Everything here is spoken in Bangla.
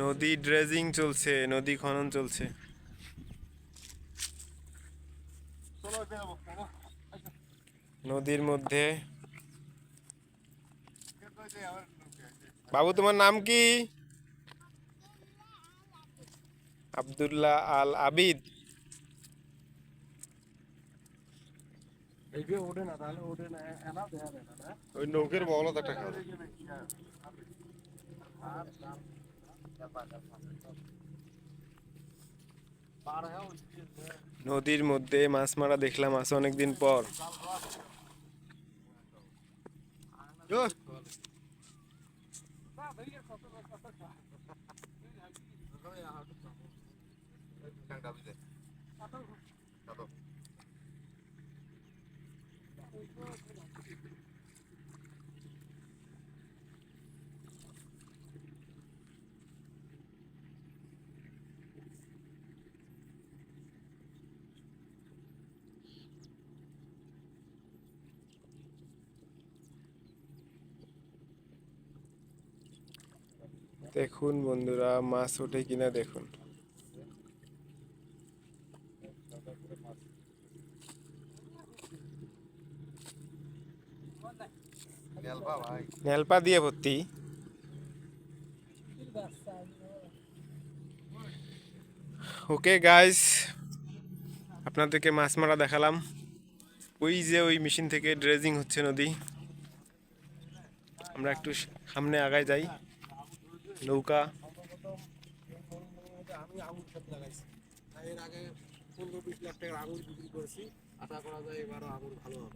নদী ড্রেজিং চলছে নদী খনন চলছে। নদীর মধ্যে। বাবু তোমার নাম কি? আব্দুল্লাহ আল আবিদ। ওই নৌকের পার হ্যাঁ নদীর মধ্যে মাছ মারা দেখলাম আজ অনেকদিন পর। দেখুন বন্ধুরা, মাছ ওঠে কিনা দেখুন। নেলপা দিয়ে ভর্তি। ওকে গাইস আপনাদেরকে মাছ মারা দেখালাম। ওই যে ওই মেশিন থেকে ড্রেজিং হচ্ছে নদী। আমরা একটু সামনে আগায় যাই। নৌকা। আমি আঙুর খেত লাগাইছি। এর আগে পনেরো বিশ লাখ টাকার আঙুর বিক্রি করেছি। আশা করা যায় এবারও আঙুর ভালো হবে।